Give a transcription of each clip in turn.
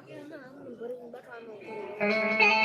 નહીં આમ જો જેનો ટાઈમ બાપ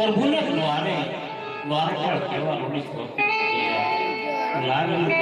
પ્રભુને દ્વારે દ્વારકા કહેવાનું લાગેલું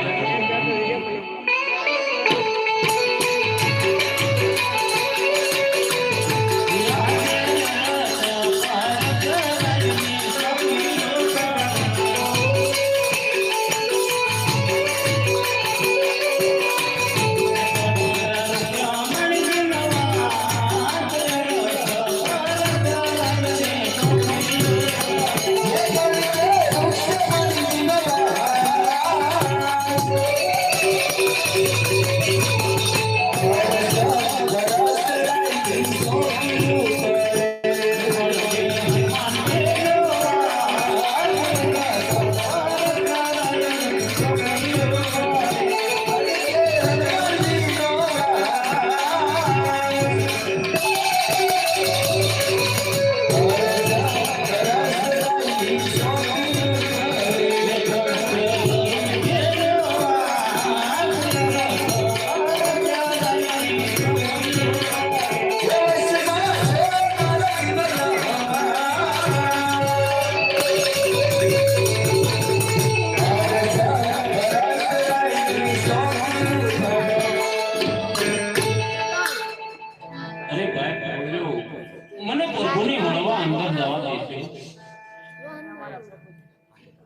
મળવા અંદર જવા દે છે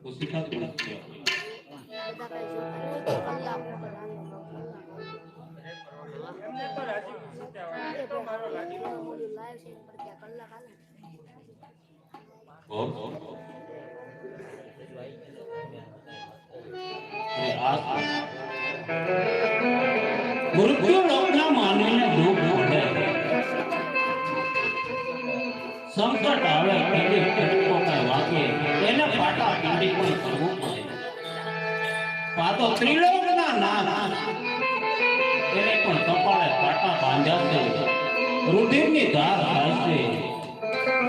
ખુશી ખાતી નથી. બહુ, બહુ, બહુ. અને આ મૃત્યુ સંકટ આવે કઈ વાગે એને પાટા કાઢી પણ કરવું પડે. પાતો ત્રિલોકના નાથ. એને પણ કપાળે પાટા બાંધ્યા છે. રુધિરની ધાર થાય છે.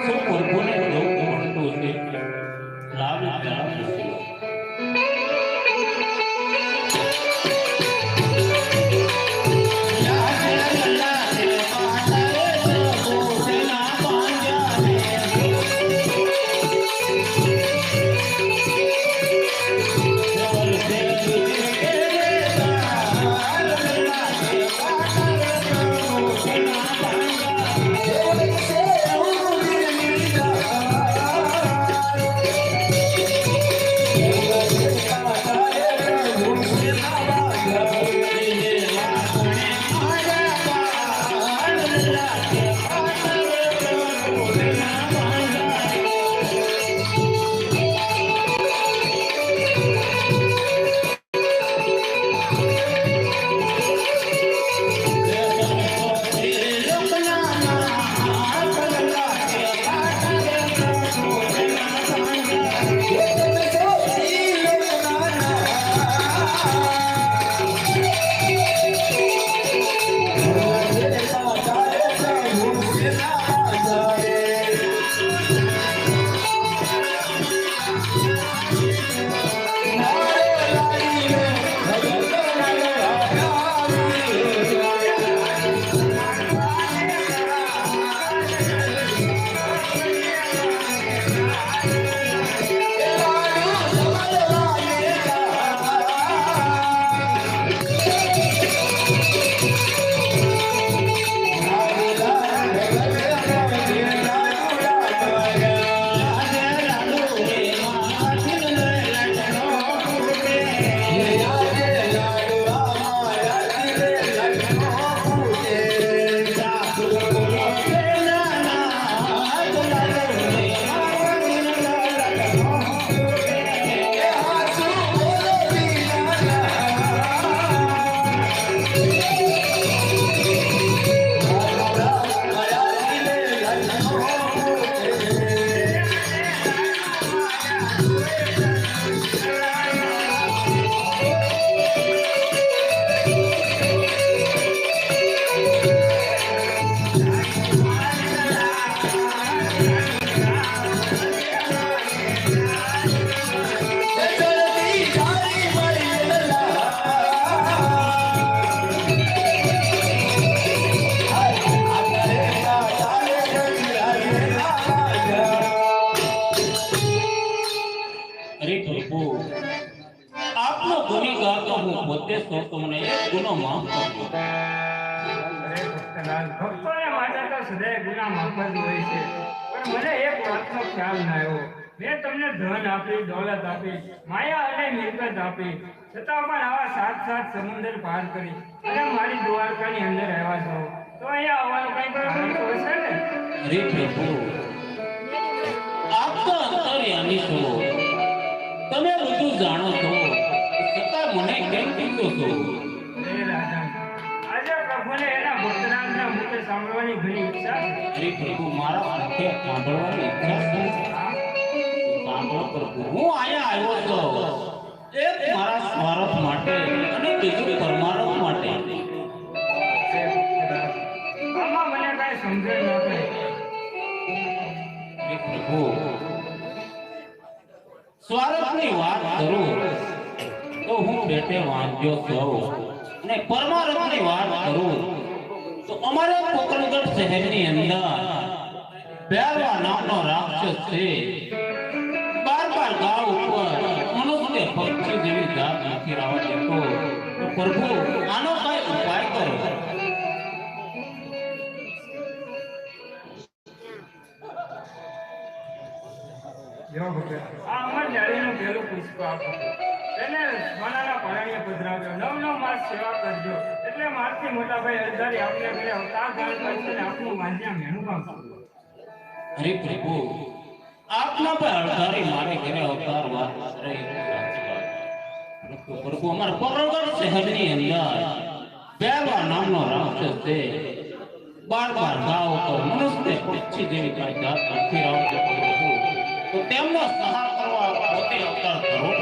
શું પ્રભુને દુઃખ મળતું છે? લાવી તો હું તો મને એક ગુનો માફ કરજો ભક્તોને માટે તો સદાય ગુના માફ જ હોય છે. પણ મને એક વાતનો ખ્યાલ ના આવ્યો. મેં તમને ધન આપી દોલત આપી માયા અને મિલકત આપી. છતાં પણ આવા સાત સાત સમુદ્ર પાર કરી અને મારી દ્વારકાની અંદર આવ્યા છો તો અહીંયા આવવાનું કંઈ તો હશે ને? અરે પ્રભુ આપ તો અંતર્યામી છો તમે બધું જાણો છો આજે એના ભક્તરાજના મુખે સાંભળવાની ઘણી ઈચ્છા છે. પ્રભુ મારા મુખે સાંભળવાની ઈચ્છા છે? સાંભળો પ્રભુ હું અહીંયા આવ્યો છું એક મારા સ્વાર્થ માટે અને બીજું પરમાર્થ માટે. આમાં મને કાંઈ સમજણ ન પડી પ્રભુ સ્વાર્થની વાત કરું તો હું બેટે વાંચ્યો છું અને પરમારથની વાત કરું તો અમારે કોકણગઢ શહેરની અંદર બેરવા નામનો રાક્ષસ છે. બાર બાર ગાવ ઉપર મનુષ્ય પક્ષી જેવી જાત નાખી રાવણ દેતો. તો પ્રભુ આનો કઈ ઉપાય કરો. આ અમારા જાળીનું પહેલું પુષ્પ આપો એને સોનાના પરાણીએ પધરાવજો નવ નવ માસ સેવા કરજો. એટલે મારથી મોટા ભાઈ અરધારી આપને ઘરે અવતાર ધારણ કરશે ને આપનું વાંજ્યા મેણું કામ હરે પ્રભુ, આપના પર અડધારી મારે ઘરે અવતાર વાત રહી પ્રભુ અમારા પરોગર શહેરની અંદર બેવા નામનો રાક્ષસ છે. બાર બાર ગાવ પર મનુષ્ય પક્ષી જેવી કાંઈ જાત નથી પ્રભુ. તો તેમનો સહાર કરવા પોતે અવતાર ધરવો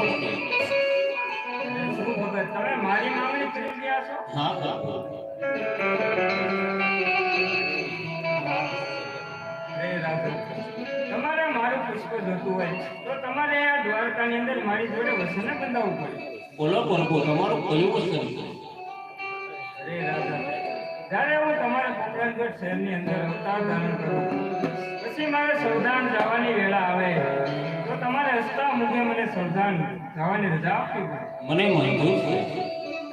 જોતું હોય. તો તમારે આ દ્વારકાની અંદર મારી જોડે વસન બંધાવવું પડે. બોલો પ્રભુ તમારું કયું વચન અરે રાજા જ્યારે હું તમારા પોકરણગઢ શહેરની અંદર અવતાર ધારણ કરું પછી મારે સરદાન જવાની વેળા આવે તો તમારે હસતા મુખે મને સરદાન જવાની રજા આપવી પડે. મને મંજૂર છે.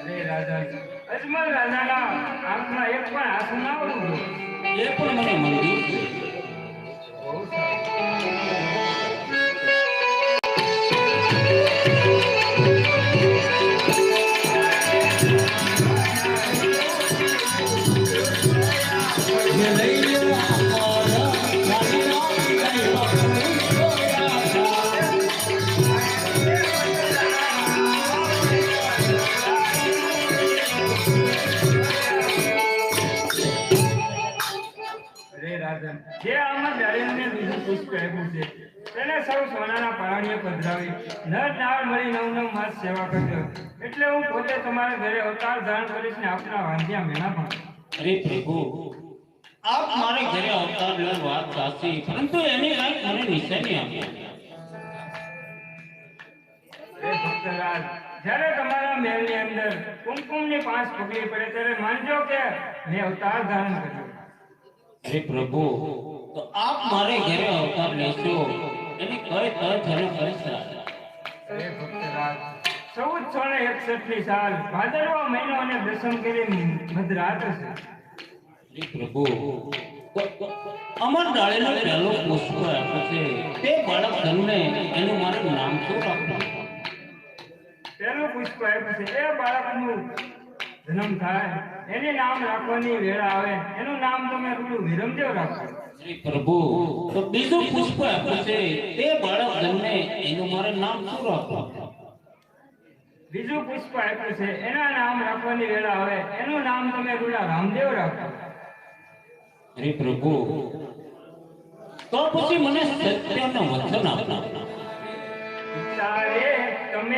અરે રાજા અજમલ રાજાના આંખમાં એક પણ આંસુ ના આવવું એ પણ મને મંજૂર છે. બહુ સારું. પધરાવી નર નાળ મળી નવ નવ માસ સેવા કરજો એટલે હું પોતે તમારા ઘરે અવતાર ધારણ કરીશ ને આપના વાંધ્યા મેણા પણ અરે પ્રભુ આપ મારે ઘરે અવતાર લેવાની વાત સાચી પરંતુ એની લાયક મને નિશાની આપી ભક્તરાજ જ્યારે તમારા મહેલની અંદર કુમકુમની પાંચ પગલી પડે ત્યારે માનજો કે મેં અવતાર ધારણ કર્યો. અરે પ્રભુ તો આપ મારે ઘરે અવતાર લેશો. એની કઈ તર અરે ભક્તરાજ ચૌદસો ને એકસઠની સાલ ભાદરવા મહિનો અને દસમ કરી મધરાત છે પ્રભુ અમર દાળેનો પહેલો પુષ્પ આપ્યો છે. તે બાળક ધનને એનું મારે નામ શું રાખવું પહેલું પુષ્પ આપ્યું છે. એ બાળકનું જન્મ થાય એની નામ રાખવાની વેળા આવે એનું નામ તમે પેલું વિરમદેવ રાખો. શ્રી પ્રભુ તો બીજું પુષ્પ આપ્યું છે તે બાળક ધનને એનું મારે નામ શું રાખવું? બીજું પુષ્પ આપ્યું છે એના નામ રાખવાની વેળા આવે એનું નામ તમે ગુલા રામદેવ રાખો. અરે પ્રભુ તો પછી મને સત્યનો વચન આપો. તારે તમે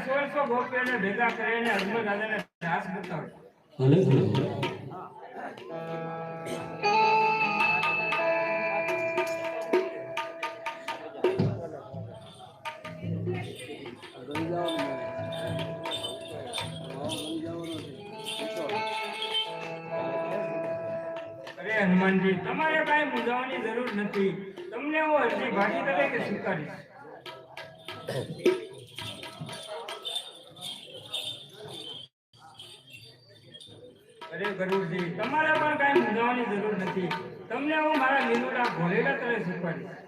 સોળસો ગોપીઓને ભેગા કરીને અજમલ રાજાને રાસ બતાવ્યો ભલે ભલે હનુમાનજી, તમારે કાંઈ મૂંઝાવાની જરૂર નથી. તમને હું અરજી ભાગી તરીકે સ્વીકારીશ? અરે ગરુડજી, તમારે પણ કાંઈ મૂંઝાવાની જરૂર નથી. તમને હું મારા લીલુડા ભોલેડા તરે સ્વીકારીશ.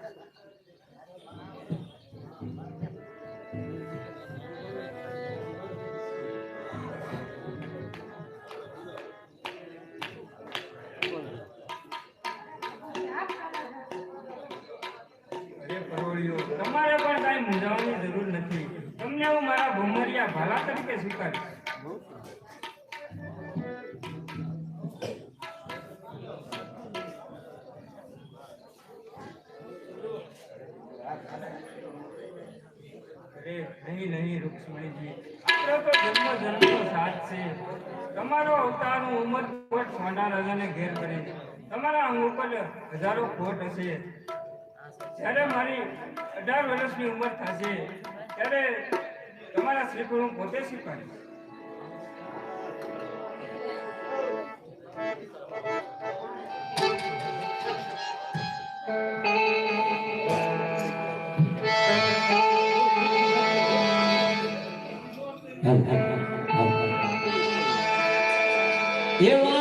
ભાલા તરીકે સ્વીકારીશ. અરે, નહીં સુણીજી આપણો તો જન્મ જન્મનો સાથ છે. તમારો અવતારનું ઉંમર કોટ સાંડા રાજાને ઘેર કરે તમારા અંગ ઉપર હજારો ખોટ હશે. જ્યારે મારી અઢાર વર્ષની ઉંમર થશે, ત્યારે તમારા શ્રીકુળ હું પોતે સ્વીકારીશ હે